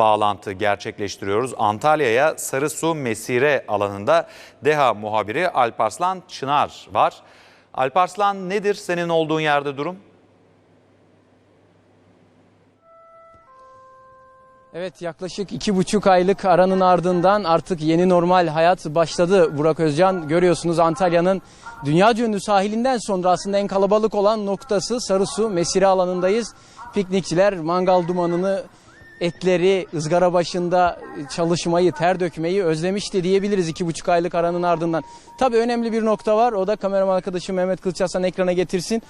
bağlantı gerçekleştiriyoruz. Antalya'ya Sarısu Mesire alanında DEHA muhabiri Alparslan Çınar var. Alparslan nedir senin olduğun yerde durum? Evet yaklaşık iki buçuk aylık aranın ardından artık yeni normal hayat başladı Burak Özcan. Görüyorsunuz Antalya'nın dünya ünlü sahilinden sonra aslında en kalabalık olan noktası Sarısu Mesire alanındayız. Piknikçiler mangal dumanını etleri ızgara başında çalışmayı, ter dökmeyi özlemişti diyebiliriz iki buçuk aylık aranın ardından. Tabii önemli bir nokta var. O da kameraman arkadaşım Mehmet Kılıçarslan ekrana getirsin.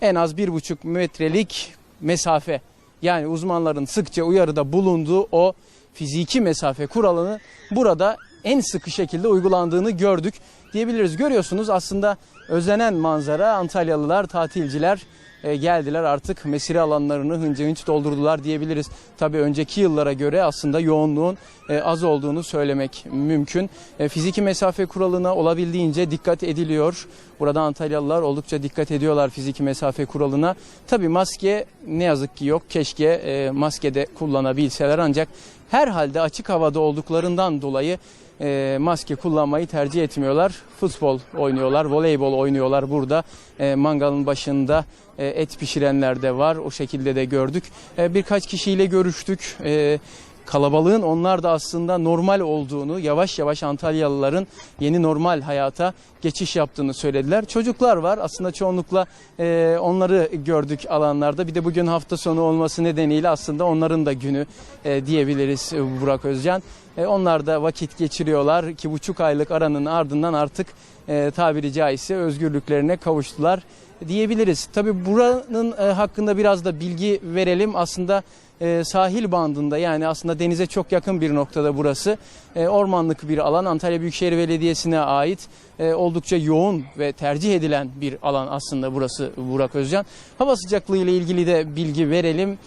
En az bir buçuk metrelik mesafe. Yani uzmanların sıkça uyarıda bulunduğu o fiziki mesafe kuralını burada en sıkı şekilde uygulandığını gördük diyebiliriz. Görüyorsunuz aslında özlenen manzara Antalyalılar, tatilciler e, geldiler artık mesire alanlarını hınca hınç doldurdular diyebiliriz. Tabii önceki yıllara göre aslında yoğunluğun e, az olduğunu söylemek mümkün. E, fiziki mesafe kuralına olabildiğince dikkat ediliyor. Burada Antalyalılar oldukça dikkat ediyorlar fiziki mesafe kuralına. Tabii maske ne yazık ki yok. Keşke e, maske de kullanabilseler ancak herhalde açık havada olduklarından dolayı e, maske kullanmayı tercih etmiyorlar. Futbol oynuyorlar, voleybol oynuyorlar burada. E, mangalın başında e, et pişirenler de var. O şekilde de gördük. E, birkaç kişiyle görüştük. E, kalabalığın onlar da aslında normal olduğunu, yavaş yavaş Antalyalıların yeni normal hayata geçiş yaptığını söylediler. Çocuklar var aslında çoğunlukla e, onları gördük alanlarda. Bir de bugün hafta sonu olması nedeniyle aslında onların da günü e, diyebiliriz e, Burak Özcan. E, onlar da vakit geçiriyorlar. İki buçuk aylık aranın ardından artık e, tabiri caizse özgürlüklerine kavuştular diyebiliriz. Tabii buranın e, hakkında biraz da bilgi verelim. Aslında e, sahil bandında yani aslında denize çok yakın bir noktada burası. E, ormanlık bir alan Antalya Büyükşehir Belediyesi'ne ait oldukça yoğun ve tercih edilen bir alan aslında burası Burak Özcan. Hava sıcaklığı ile ilgili de bilgi verelim.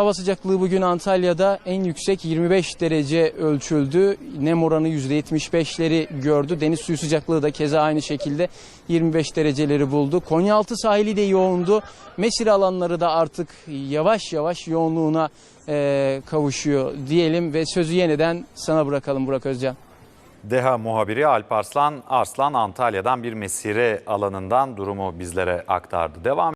Hava sıcaklığı bugün Antalya'da en yüksek 25 derece ölçüldü. Nem oranı %75'leri gördü. Deniz suyu sıcaklığı da keza aynı şekilde 25 dereceleri buldu. Konyaaltı sahili de yoğundu. Mesire alanları da artık yavaş yavaş yoğunluğuna e, kavuşuyor diyelim ve sözü yeniden sana bırakalım Burak Özcan. DEHA muhabiri Alparslan Arslan Antalya'dan bir mesire alanından durumu bizlere aktardı. Devam